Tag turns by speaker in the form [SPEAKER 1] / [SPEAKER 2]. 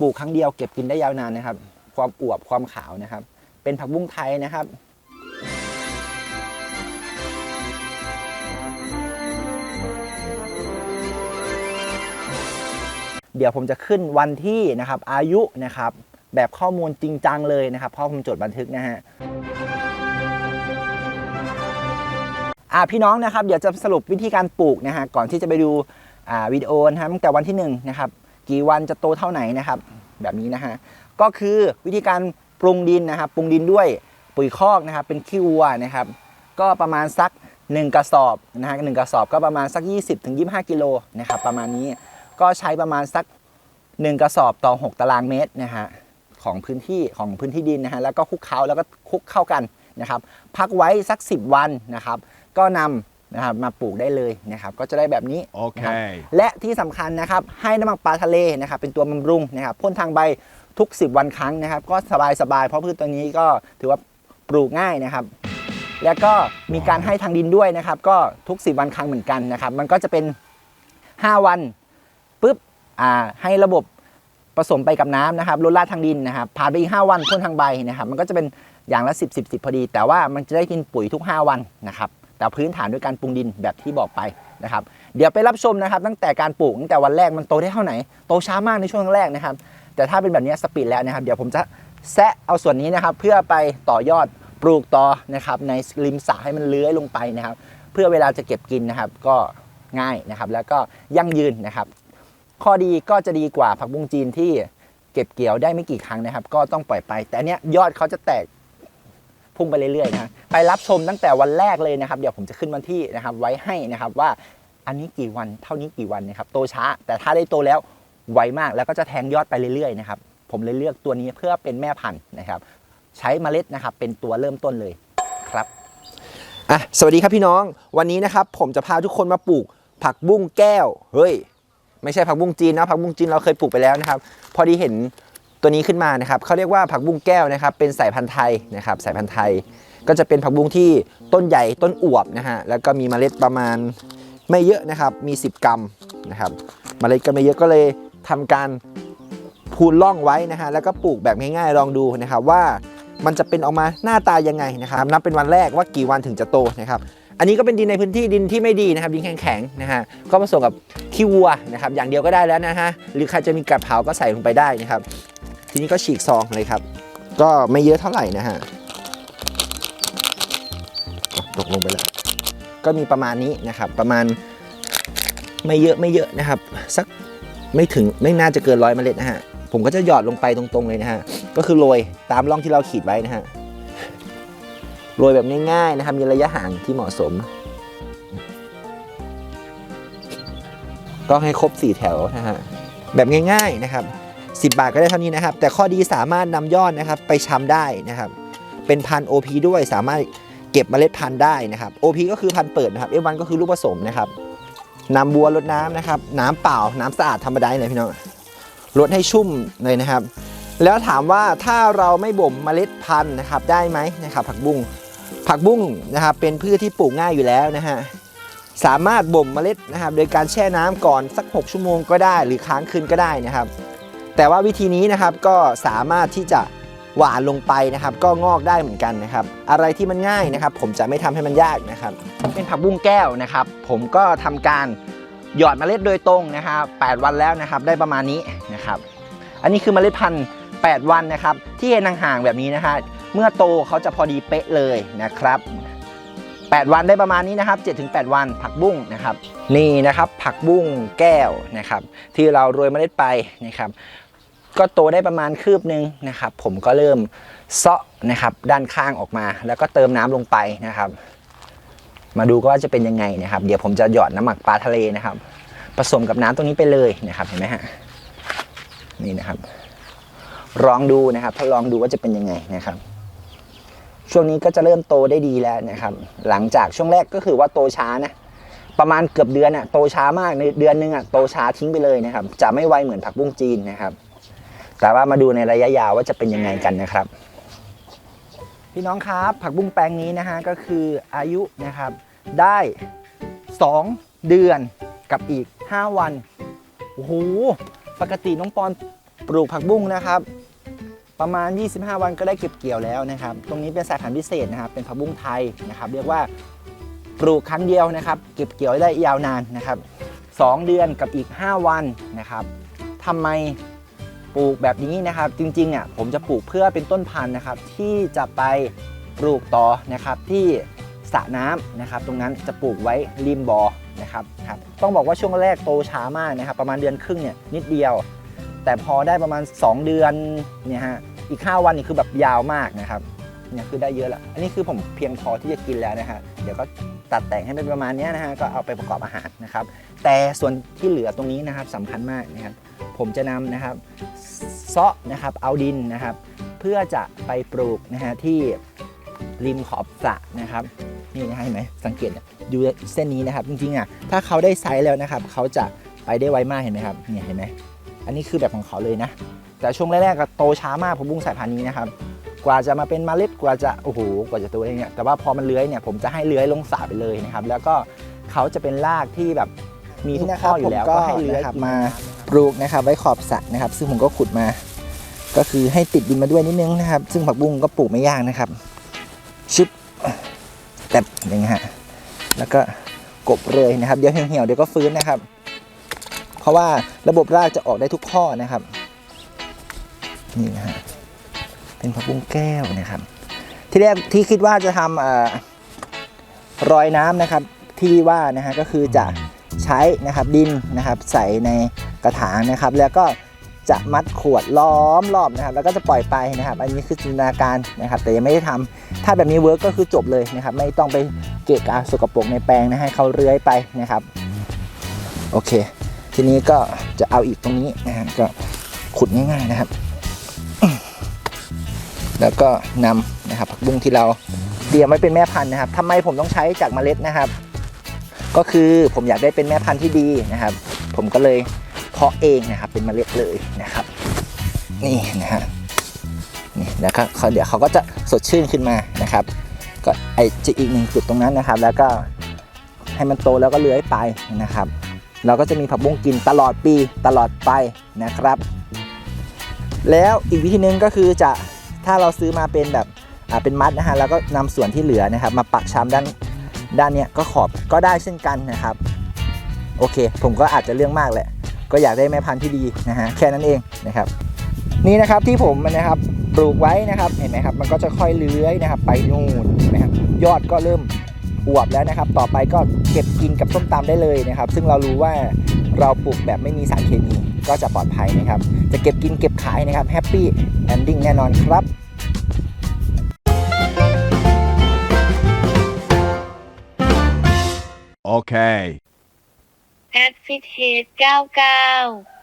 [SPEAKER 1] ปลูกครั้งเดียวเก็บกินได้ยาวนานนะครับ ความอวบความขาวนะครับ เป็นผักบุ้งไทยนะครับเดี๋ยวผมจะขึ้นวันที่นะครับอายุนะครับ แบบข้อมูลจริงจังเลยนะครับ เพราะผมจดบันทึกนะฮะอ่าพี่น้องนะครับ เดี๋ยวจะสรุปวิธีการปลูกนะฮะก่อนที่จะไปดูอ่าวิดีโอนะครับตั้งแต่วันที่หนึ่งนะครับ กี่วันจะโตเท่าไหนนะครับ แบบนี้นะฮะก็คือวิธีการปรุงดินนะครับปรุงดินด้วยปุ๋ยคอกนะครับ เป็นขี้วัวนะครับ ก็ประมาณสัก 1 กระสอบนะฮะหนึ่งกระสอบก็ประมาณสัก 20-25 กิโลนะครับประมาณนี้ก็ใช้ประมาณสัก 1 กระสอบต่อ 6 ตารางเมตรนะฮะของพื้นที่ของพื้นที่ดินนะฮะแล้วก็คุกเคล้าแล้วก็คุกเข้ากันนะครับ พักไว้สัก 10 วันนะครับ ก็นำ นะครับมาปลูกได้เลยนะครับก็จะได้แบบนี้นะครับ
[SPEAKER 2] Okay.
[SPEAKER 1] และที่สำคัญนะครับให้น้ำมันปลาทะเลนะครับเป็นตัวบำรุงนะครับพ่นทางใบทุก 10 วันครั้งนะครับ ก็สบายสบายๆเพราะพืชตัวนี้ก็ถือว่าปลูกง่ายนะครับ แล้วก็มีการให้ทางดินด้วยนะครับ ก็ทุก 10 วันครั้งเหมือนกันนะครับ มันก็จะเป็น 5 วันปุ๊บอ่าให้ระบบผสมไปกับน้ำนะครับลดลาดทางดินนะครับผ่านไปอีก 5 วันพ่นทางใบนะครับ มันก็จะเป็นอย่างละ 10 10 10 พอดี แต่ว่ามันจะได้กินปุ๋ยทุก 5 วันนะครับ แต่พื้นฐานด้วยการปรุงดินแบบที่บอกไปนะครับ เดี๋ยวไปรับชมนะครับ ตั้งแต่การปลูกตั้งแต่วันแรกมันโตได้เท่าไหนโตช้ามากในช่วงแรกนะครับ แต่ถ้าเป็นแบบนี้สปีดแล้วนะครับ เดี๋ยวผมจะแซะเอาส่วนนี้นะครับ เพื่อไปต่อยอดปลูกต่อนะครับในริมสระให้มันเลื้อยลงไปนะครับ เพื่อเวลาจะเก็บกินนะครับก็ง่ายนะครับ แล้วก็ยั่งยืนนะครับ ข้อดีก็จะดีกว่าผักบุ้งจีนที่เก็บเกี่ยวได้ไม่กี่ครั้งนะครับ ก็ต้องปล่อยไป แต่เนี้ยยอดเขาจะแตก พุ่งไปเรื่อยๆนะไปรับชมตั้งแต่วันแรกเลยนะครับ เดี๋ยวผมจะขึ้นวันที่นะครับไว้ให้นะครับว่าอันนี้กี่วันเท่านี้กี่วันนะครับโตช้า แต่ถ้าได้โตแล้วไวมากแล้วก็จะแทงยอดไปเรื่อยๆนะครับผมเลยเลือกตัวนี้เพื่อเป็นแม่พันธุ์นะครับ ใช้เมล็ดนะครับเป็นตัวเริ่มต้นเลยครับอะสวัสดีครับพี่น้องวันนี้นะครับ ผมจะพาทุกคนมาปลูกผักบุ้งแก้วเฮ้ยไม่ใช่ผักบุ้งจีนนะผักบุ้งจีนเราเคยปลูกไปแล้วนะครับ พอดีเห็น ตัวนี้ขึ้นมานะครับเขาเรียกว่าผักบุ้งแก้วนะครับ เป็นสายพันธุ์ไทยนะครับ สายพันธุ์ไทย ก็จะเป็นผักบุ้งที่ต้นใหญ่ต้นอวบนะฮะแล้วก็มีเมล็ดประมาณไม่เยอะนะครับ มี 10 กรัมนะครับ เมล็ดก็ไม่เยอะก็เลยทำการพูนล่องไว้นะฮะแล้วก็ปลูกแบบง่ายๆลองดูนะครับว่ามันจะเป็นออกมาหน้าตายังไงนะครับ นับเป็นวันแรกว่ากี่วันถึงจะโตนะครับอันนี้ก็เป็นดินในพื้นที่ดินที่ไม่ดีนะครับ ดินแข็งๆนะฮะก็ผสมกับขี้วัวนะครับ อย่างเดียวก็ได้แล้วนะฮะหรือใครจะมีกระเพราก็ใส่ลงไปได้นะครับ ทีนี้ก็ฉีกซองเลยครับ ก็ไม่เยอะเท่าไหร่นะฮะตกลงไปแล้วก็มีประมาณนี้นะครับ ประมาณไม่เยอะไม่เยอะนะครับ สักไม่ถึงไม่น่าจะเกินร้อยเมล็ดนะฮะผมก็จะหยอดลงไปตรงๆเลยนะฮะก็คือโรยตามร่องที่เราขีดไว้นะฮะโรยแบบง่ายๆนะครับ มีระยะห่างที่เหมาะสม ก็ให้ครบ 4 แถวนะฮะแบบง่าย ๆนะครับ 10 บาทก็ได้เท่านี้นะครับ แต่ข้อดีสามารถนำยอดนะครับไปชำได้นะครับ เป็นพันธุ์ OP ด้วยสามารถเก็บเมล็ดพันธุ์ได้นะครับ OP ก็คือพันธุ์เปิดนะครับ F1 ก็คือลูกผสมนะครับนำบัวรดน้ำนะครับ น้ำเปล่า น้ำสะอาดธรรมดาเลยพี่น้องรดให้ชุ่มเลยนะครับ แล้วถามว่าถ้าเราไม่บ่มเมล็ดพันธุ์นะครับ ได้ไหมนะครับ ผักบุ้งผักบุ้งนะครับ เป็นพืชที่ปลูกง่ายอยู่แล้วนะฮะสามารถบ่มเมล็ดนะครับ โดยการแช่น้ำก่อนสัก 6 ชั่วโมงก็ได้ หรือค้างคืนก็ได้นะครับ แต่ว่าวิธีนี้นะครับก็สามารถที่จะหวานลงไปนะครับ ก็งอกได้เหมือนกันนะครับ อะไรที่มันง่ายนะครับ ผมจะไม่ทำให้มันยากนะครับ เป็นผักบุ้งแก้วนะครับ ผมก็ทำการหยอดเมล็ดโดยตรงนะครับ 8 วันแล้วนะครับ ได้ประมาณนี้นะครับ อันนี้คือเมล็ดพันธุ์ 8 วันนะครับ ที่เห็นห่างๆแบบนี้นะฮะเมื่อโตเขาจะพอดีเป๊ะเลยนะครับ 8 วันได้ประมาณนี้นะครับ7-8 วันผักบุ้งนะครับ นี่นะครับ ผักบุ้งแก้วนะครับ ที่เราโรยเมล็ดไปนะครับ ก็โตได้ประมาณคืบหนึงนะครับ ผมก็เริ่มเซาะนะครับด้านข้างออกมา แล้วก็เติมน้ำลงไปนะครับ มาดูก็ว่าจะเป็นยังไงนะครับ เดี๋ยวผมจะหยอดน้ำหมักปลาทะเลนะครับ ผสมกับน้ำตรงนี้ไปเลยนะครับเห็นไหมฮะนี่นะครับลองดูนะครับทดลองดูว่าจะเป็นยังไงนะครับ ช่วงนี้ก็จะเริ่มโตได้ดีแล้วนะครับ หลังจากช่วงแรกก็คือว่าโตช้านะประมาณเกือบเดือนอะโตช้ามากในเดือนหนึงอะโตช้าทิ้งไปเลยนะครับ จะไม่ไวเหมือนผักบุ้งจีนนะครับ แต่ว่ามาดูในระยะยาวว่าจะเป็นยังไงกันนะครับ พี่น้องครับผักบุ้งแปลงนี้นะฮะก็คืออายุนะครับได้ 2 เดือนกับอีก 5 วันโอ้โหปกติน้องปอนปลูกผักบุ้งนะครับประมาณ 25 วันก็ได้เก็บเกี่ยวแล้วนะครับ ตรงนี้เป็นสายพันธุ์พิเศษนะครับ เป็นผักบุ้งไทยนะครับ เรียกว่าปลูกครั้งเดียวนะครับ เก็บเกี่ยวได้ยาวนานนะครับ 2 เดือนกับอีก 5 วันนะครับทำไม ปลูกแบบนี้นะครับ จริงๆอะผมจะปลูกเพื่อเป็นต้นพันธุ์นะครับ ที่จะไปปลูกต่อนะครับที่สระน้ำนะครับ ตรงนั้นจะปลูกไว้ริมบ่อนะครับครับต้องบอกว่าช่วงแรกโตช้ามากนะครับ ประมาณเดือนครึ่งเนี่ยนิดเดียว แต่พอได้ประมาณ 2 เดือนเนี่ยฮะอีก 5 วันนี่คือแบบยาวมากนะครับเนี่ยคือได้เยอะแล้วอันนี้คือผมเพียงพอที่จะกินแล้วนะฮะเดี๋ยวก็ตัดแต่งให้เป็นประมาณนี้นะฮะก็เอาไปประกอบอาหารนะครับ แต่ส่วนที่เหลือตรงนี้นะครับสำคัญมากนะครับ ผมจะนำนะครับเซาะนะครับเอาดินนะครับ เพื่อจะไปปลูกนะฮะที่ริมขอบสระนะครับนี่นะฮะเห็นไหมสังเกตเนี่ยดูเส้นนี้นะครับ จริงๆอะถ้าเขาได้ไซส์แล้วนะครับ เขาจะไปได้ไวมากเห็นไหมครับเนี่ยเห็นไหมอันนี้คือแบบของเขาเลยนะ แต่ช่วงแรกๆก็โตช้ามากผมบุ้งสายพันธุ์นี้นะครับ กว่าจะมาเป็นเมล็ดกว่าจะโอ้โหกว่าจะโตได้เนี่ยแต่ว่าพอมันเลื้อยเนี่ยผมจะให้เลื้อยลงสระไปเลยนะครับ แล้วก็เขาจะเป็นรากที่แบบมีทุกข้ออยู่แล้วก็ให้เลื้อยมา ปลูกนะครับ ไว้ขอบสระนะครับ ซึ่งผมก็ขุดมา ก็คือให้ติดดินมาด้วยนิดนึงนะครับ ซึ่งผักบุ้งก็ปลูกไม่ยากนะครับชึบแต่อย่างเงี้ยฮะแล้วก็กบเลยนะครับ เดี๋ยวเหี่ยวๆเดี๋ยวก็ฟื้นนะครับ เพราะว่าระบบรากจะออกได้ทุกข้อนะครับ นี่นะฮะเป็นผักบุ้งแก้วนะครับ ที่แรกที่คิดว่าจะทำอรอยน้ำนะครับที่ว่านะฮะก็คือจะใช้นะครับดินนะครับใส่ใน กระถางนะครับ แล้วก็จะมัดขวดล้อมรอบนะครับ แล้วก็จะปล่อยไปนะครับ อันนี้คือจินตนาการนะครับ แต่ยังไม่ได้ทำถ้าแบบนี้เวิร์กก็คือจบเลยนะครับ ไม่ต้องไปเกะกะสกปรกในแปลงนะให้เขาเลื้อยไปนะครับ โอเค ทีนี้ก็จะเอาอีกตรงนี้นะฮะก็ขุดง่ายๆนะครับ แล้วก็นำนะครับผักบุ้งที่เราเตรียมไว้เป็นแม่พันธุ์นะครับทำไมผมต้องใช้จากเมล็ดนะครับ ก็คือผมอยากได้เป็นแม่พันธุ์ที่ดีนะครับ ผมก็เลย เพาะเองนะครับเป็นเมล็ดเลยนะครับ นี่นะฮะนี่แล้วก็เดี๋ยวเขาก็จะสดชื่นขึ้นมานะครับ ก็ไอจะอีกหนึ่งจุดตรงนั้นนะครับ แล้วก็ให้มันโตแล้วก็เลื้อยไปนะครับ เราก็จะมีผักบุ้งกินตลอดปีตลอดไปนะครับ แล้วอีกวิธีหนึงก็คือจะถ้าเราซื้อมาเป็นแบบอ่าเป็นมัดนะฮะแล้วก็นำส่วนที่เหลือนะครับ มาปักช้ำด้านด้านเนี้ยก็ขอบก็ได้เช่นกันนะครับ โอเค ผมก็อาจจะเรื่องมากแหละ ก็อยากได้แม่พันธุ์ที่ดีนะฮะแค่นั้นเองนะครับ นี่นะครับที่ผมนะครับปลูกไว้นะครับเห็นไหมครับ มันก็จะค่อยเลื้อยนะครับ ไปนู่นเห็นไหมครับยอดก็เริ่มอวบแล้วนะครับ ต่อไปก็เก็บกินกับส้มตำได้เลยนะครับ ซึ่งเรารู้ว่าเราปลูกแบบไม่มีสารเคมีก็จะปลอดภัยนะครับ จะเก็บกินเก็บขายนะครับแฮปปี้แอนดิ้งแน่นอนครับ
[SPEAKER 2] Okay.
[SPEAKER 3] แอดฟิตเฮด99